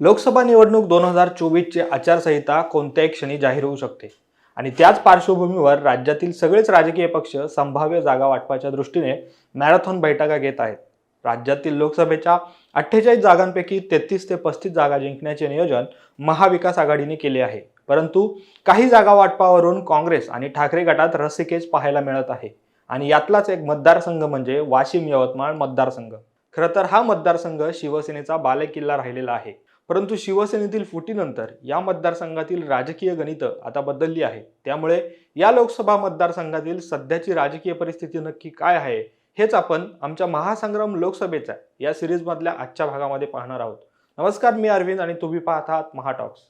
लोकसभा निवडणूक दोन हजार चोवीसची आचारसंहिता कोणत्याही क्षणी जाहीर होऊ शकते. आणि त्याच पार्श्वभूमीवर राज्यातील सगळेच राजकीय पक्ष संभाव्य जागा वाटपाच्या दृष्टीने मॅरेथॉन बैठका घेत आहेत. राज्यातील लोकसभेच्या अठ्ठेचाळीस जागांपैकी तेहतीस ते पस्तीस जागा जिंकण्याचे नियोजन महाविकास आघाडीने केले आहे. परंतु काही जागा वाटपावरून काँग्रेस आणि ठाकरे गटात रस्सीकेच पाहायला मिळत आहे. आणि यातलाच एक मतदारसंघ म्हणजे वाशिम यवतमाळ मतदारसंघ. खरं तर हा मतदारसंघ शिवसेनेचा बालेकिल्ला राहिलेला आहे. परंतु शिवसेनेतील फुटीनंतर या मतदारसंघातील राजकीय गणितं आता बदलली आहे. त्यामुळे या लोकसभा मतदारसंघातील सध्याची राजकीय परिस्थिती नक्की काय आहे हेच आपण आमच्या महासंग्राम लोकसभेचा या सिरीजमधल्या आजच्या भागामध्ये पाहणार आहोत. नमस्कार मी अरविंद आणि तुम्ही पाहत आहात महाटॉक्स.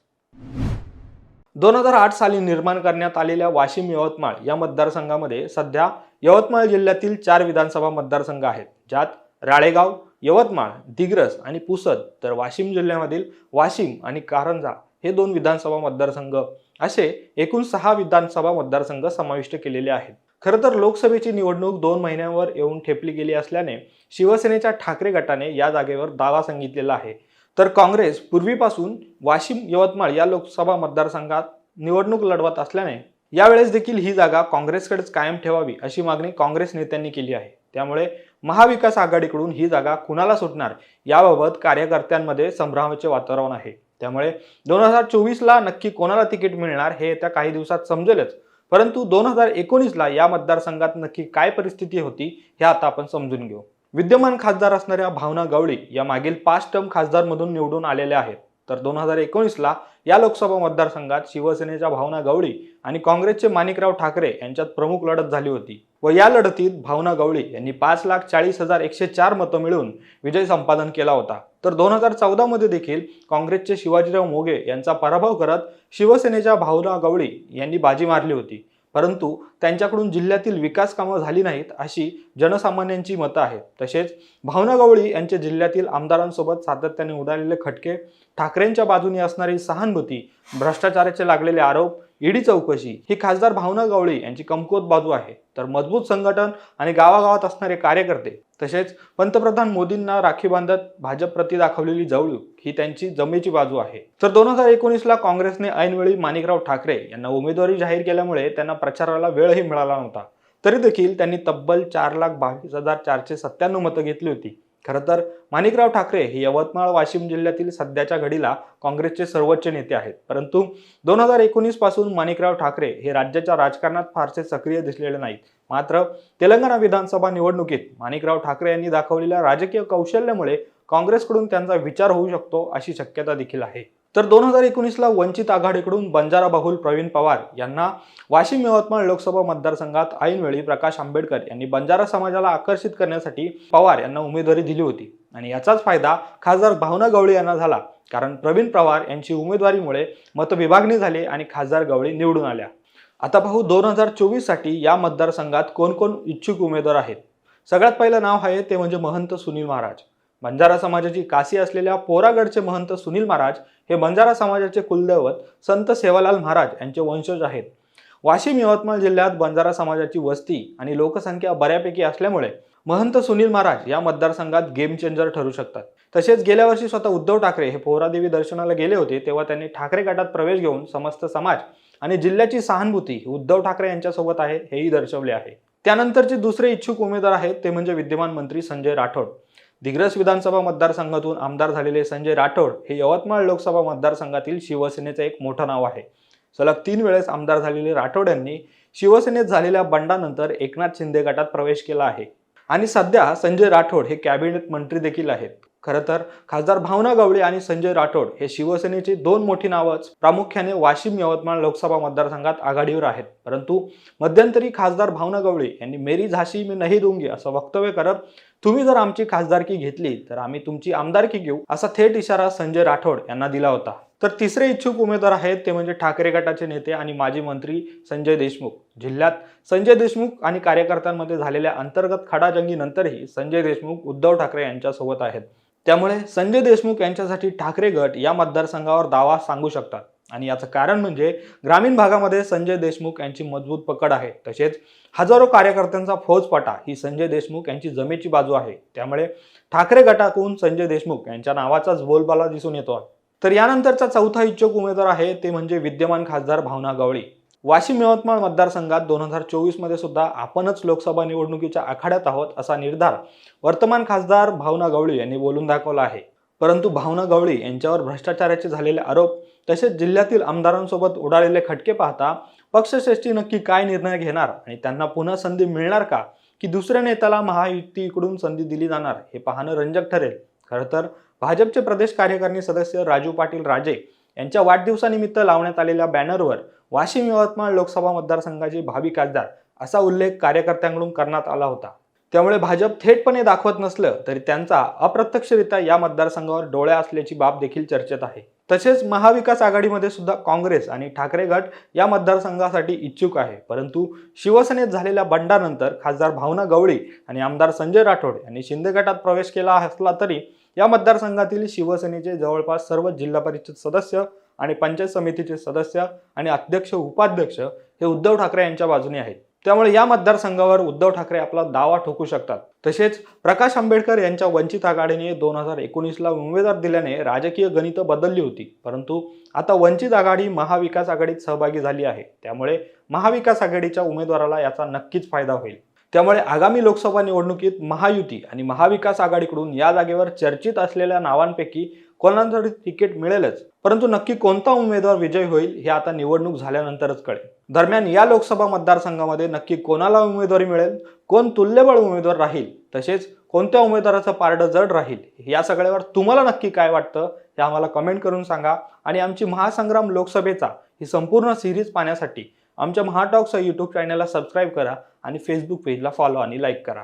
दोन हजार आठ साली निर्माण करण्यात आलेल्या वाशिम यवतमाळ या मतदारसंघामध्ये सध्या यवतमाळ जिल्ह्यातील चार विधानसभा मतदारसंघ आहेत ज्यात राळेगाव यवतमाळ दिग्रस आणि पुसद तर वाशिम जिल्ह्यामधील वाशिम आणि कारंजा हे दोन विधानसभा मतदारसंघ असे एकूण सहा विधानसभा मतदारसंघ समाविष्ट केलेले आहेत. खरं तर लोकसभेची निवडणूक दोन महिन्यांवर येऊन ठेपली गेली असल्याने शिवसेनेच्या ठाकरे गटाने या जागेवर दावा सांगितलेला आहे. तर काँग्रेस पूर्वीपासून वाशिम यवतमाळ या लोकसभा मतदारसंघात निवडणूक लढवत असल्याने यावेळेस देखील ही जागा काँग्रेसकडेच कायम ठेवावी अशी मागणी काँग्रेस नेत्यांनी केली आहे. त्यामुळे महाविकास आघाडीकडून ही जागा कुणाला सुटणार याबाबत कार्यकर्त्यांमध्ये संभ्रमाचे वातावरण आहे. त्यामुळे दोन हजार चोवीसला नक्की कोणाला तिकीट मिळणार हे येत्या काही दिवसात समजेलच. परंतु दोन हजार एकोणीसला या मतदारसंघात नक्की काय परिस्थिती होती हे आता आपण समजून घेऊ. विद्यमान खासदार असणाऱ्या भावना गवळी या मागील पाच टर्म खासदारमधून निवडून आलेल्या आहेत. तर दोन हजार एकोणीसला या लोकसभा मतदारसंघात शिवसेनेच्या भावना गवळी आणि काँग्रेसचे माणिकराव ठाकरे यांच्यात प्रमुख लढत झाली होती. व या लढतीत भावना गवळी यांनी पाच लाख चाळीस हजार एकशे चार मतं मिळवून विजय संपादन केला होता. तर दोन हजार चौदामध्ये देखील काँग्रेसचे शिवाजीराव मोगे यांचा पराभव करत शिवसेनेच्या भावना गवळी यांनी बाजी मारली होती. परंतु त्यांच्याकडून जिल्ह्यातील विकास कामं झाली नाहीत अशी जनसामान्यांची मतं आहेत. तसेच भावना गवळी यांचे जिल्ह्यातील आमदारांसोबत सातत्याने उडालेले खटके ठाकरेंच्या बाजूने असणारी सहानुभूती भ्रष्टाचाराचे लागलेले आरोप ईडी चौकशी ही खासदार भावना गवळी यांची कमकुवत बाजू आहे. तर मजबूत संघटन आणि गावागावात असणारे कार्यकर्ते तसेच पंतप्रधान मोदींना राखी बांधत भाजप प्रती दाखवलेली जवळूक ही त्यांची जमेची बाजू आहे. तर दोन हजार एकोणीसला काँग्रेसने ऐनवेळी माणिकराव ठाकरे यांना उमेदवारी जाहीर केल्यामुळे त्यांना प्रचाराला वेळही मिळाला नव्हता. तरी देखील त्यांनी तब्बल चार लाख बावीस हजार चारशे सत्त्याण्णव मतं घेतली होती. खरं तर माणिकराव ठाकरे हे यवतमाळ वाशिम जिल्ह्यातील सध्याच्या घडीला काँग्रेसचे सर्वोच्च नेते आहेत. परंतु दोन हजार एकोणीसपासून माणिकराव ठाकरे हे राज्याच्या राजकारणात फारसे सक्रिय दिसलेले नाहीत. मात्र तेलंगणा विधानसभा निवडणुकीत माणिकराव ठाकरे यांनी दाखवलेल्या राजकीय कौशल्यामुळे काँग्रेसकडून त्यांचा विचार होऊ शकतो अशी शक्यता देखील आहे. तर दोन हजार एकोणीसला वंचित आघाडीकडून बंजारा बहुल प्रवीण पवार यांना वाशिम यवतमाळ लोकसभा मतदारसंघात ऐनवेळी प्रकाश आंबेडकर यांनी बंजारा समाजाला आकर्षित करण्यासाठी पवार यांना उमेदवारी दिली होती. आणि याचाच फायदा खासदार भावना गवळी यांना झाला कारण प्रवीण पवार यांची उमेदवारीमुळे मतविभागणी झाली आणि खासदार गवळी निवडून आल्या. आता पाहू दोन हजार चोवीससाठी या मतदारसंघात कोण कोण इच्छुक उमेदवार आहेत. सगळ्यात पहिलं नाव आहे ते म्हणजे महंत सुनील महाराज. बंजारा समाजाची काशी असलेल्या पोरागडचे महंत सुनील महाराज हे बंजारा समाजाचे कुलदैवत संत सेवालाल महाराज यांचे वंशज आहेत. वाशिम यवतमाळ जिल्ह्यात बंजारा समाजाची वस्ती आणि लोकसंख्या बऱ्यापैकी असल्यामुळे महंत सुनील महाराज या मतदारसंघात गेम चेंजर ठरू शकतात. तसेच गेल्या वर्षी स्वतः उद्धव ठाकरे हे पोहरादेवी दर्शनाला गेले होते तेव्हा त्यांनी ठाकरे गटात प्रवेश घेऊन समस्त समाज आणि जिल्ह्याची सहानुभूती उद्धव ठाकरे यांच्यासोबत आहे हेही दर्शवले आहे. त्यानंतरचे दुसरे इच्छुक उमेदवार आहेत ते म्हणजे विद्यमान मंत्री संजय राठोड. दिग्रस विधानसभा मतदारसंघातून आमदार झालेले संजय राठोड हे यवतमाळ लोकसभा मतदारसंघातील शिवसेनेचं एक मोठं नाव आहे. सलग तीन वेळेस आमदार झालेले राठोड यांनी शिवसेनेत झालेल्या बंडानंतर एकनाथ शिंदे गटात प्रवेश केला आहे. आणि सध्या संजय राठोड हे कॅबिनेट मंत्री देखील आहेत. खरं तर खासदार भावना गवळी आणि संजय राठोड हे शिवसेनेची दोन मोठी नावच. प्रामुख्याने वाशिम यवतमाळ लोकसभा मतदारसंघात आघाडीवर आहेत. परंतु मध्यंतरी खासदार भावना गवळी यांनी मेरी झाशी मी नाही दुंगी असं वक्तव्य करत तुम्ही जर आमची खासदारकी घेतली तर आम्ही तुमची आमदारकी घेऊ असा थेट इशारा संजय राठोड यांना दिला होता. तर तिसरे इच्छुक उमेदवार आहेत ते म्हणजे ठाकरे गटाचे नेते आणि माजी मंत्री संजय देशमुख. जिल्ह्यात संजय देशमुख आणि कार्यकर्त्यांमध्ये झालेल्या अंतर्गत खडाजंगीनंतरही संजय देशमुख उद्धव ठाकरे यांच्यासोबत आहेत. त्यामुळे संजय देशमुख यांच्यासाठी ठाकरे गट या मतदारसंघावर दावा सांगू शकतात. आणि याचं कारण म्हणजे ग्रामीण भागामध्ये संजय देशमुख यांची मजबूत पकड आहे. तसेच हजारो कार्यकर्त्यांचा फौजपाटा ही संजय देशमुख यांची जमेची बाजू आहे. त्यामुळे ठाकरे गटाकडून संजय देशमुख यांच्या नावाचाच बोलबाला दिसून येतो. तर यानंतरचा चौथा इच्छुक उमेदवार आहे ते म्हणजे विद्यमान खासदार भावना गवळी. वाशिम यवतमाळ मतदारसंघात दोन हजार चोवीसमध्ये सुद्धा आपणच लोकसभा निवडणुकीच्या आखाड्यात आहोत असा निर्धार वर्तमान खासदार भावना गवळी यांनी बोलून दाखवला आहे. परंतु भावना गवळी यांच्यावर भ्रष्टाचाराचे झालेले आरोप तसेच जिल्ह्यातील आमदारांसोबत उडालेले खटके पाहता पक्षश्रेष्ठी नक्की काय निर्णय घेणार आणि त्यांना पुन्हा संधी मिळणार का? की दुसऱ्या नेत्याला महायुतीकडून संधी दिली जाणार हे पाहणं रंजक ठरेल. खरं तर भाजपचे प्रदेश कार्यकारिणी सदस्य राजू पाटील राजे यांच्या वाढदिवसानिमित्त लावण्यात आलेल्या बॅनरवर वाशिम यवतमाळ लोकसभा मतदारसंघाचे भावी खासदार असा उल्लेख कार्यकर्त्यांकडून करण्यात आला होता. त्यामुळे भाजप थेटपणे दाखवत नसलं तरी त्यांचा अप्रत्यक्षरित्या या मतदारसंघावर डोळ्या असल्याची बाब देखील चर्चेत आहे. तसेच महाविकास आघाडीमध्ये सुद्धा काँग्रेस आणि ठाकरे गट या मतदारसंघासाठी इच्छुक आहे. परंतु शिवसेनेत झालेल्या बंडानंतर खासदार भावना गवळी आणि आमदार संजय राठोड यांनी शिंदे गटात प्रवेश केला असला तरी या मतदारसंघातील शिवसेनेचे जवळपास सर्व जिल्हा परिषद सदस्य आणि पंचायत समितीचे सदस्य आणि अध्यक्ष उपाध्यक्ष हे उद्धव ठाकरे यांच्या बाजूने आहेत. त्यामुळे या मतदारसंघावर उद्धव ठाकरे आपला दावा ठोकू शकतात. तसेच प्रकाश आंबेडकर यांच्या वंचित आघाडीने दोन हजार एकोणीसला उमेदवार दिल्याने राजकीय गणितं बदलली होती. परंतु आता वंचित आघाडी महाविकास आघाडीत सहभागी झाली आहे. त्यामुळे महाविकास आघाडीच्या उमेदवाराला याचा नक्कीच फायदा होईल. त्यामुळे आगामी लोकसभा निवडणुकीत महायुती आणि महाविकास आघाडीकडून या जागेवर चर्चित असलेल्या नावांपैकी कोणाला तरी तिकीट मिळेलच. परंतु नक्की कोणता उमेदवार विजय होईल हे आता निवडणूक झाल्यानंतरच कळेल. दरम्यान या लोकसभा मतदारसंघामध्ये नक्की कोणाला उमेदवारी मिळेल? कोण तुल्यबळ उमेदवार राहील? तसेच कोणत्या उमेदवाराचं पारडं जड राहील? या सगळ्यावर तुम्हाला नक्की काय वाटतं हे आम्हाला कमेंट करून सांगा. आणि आमची महासंग्राम लोकसभेचा ही संपूर्ण सिरीज पाहण्यासाठी आमच्या महाटॉक्स या यूट्यूब चॅनलला सबस्क्राईब करा आणि फेसबुक पेजला फॉलो आणि लाईक करा.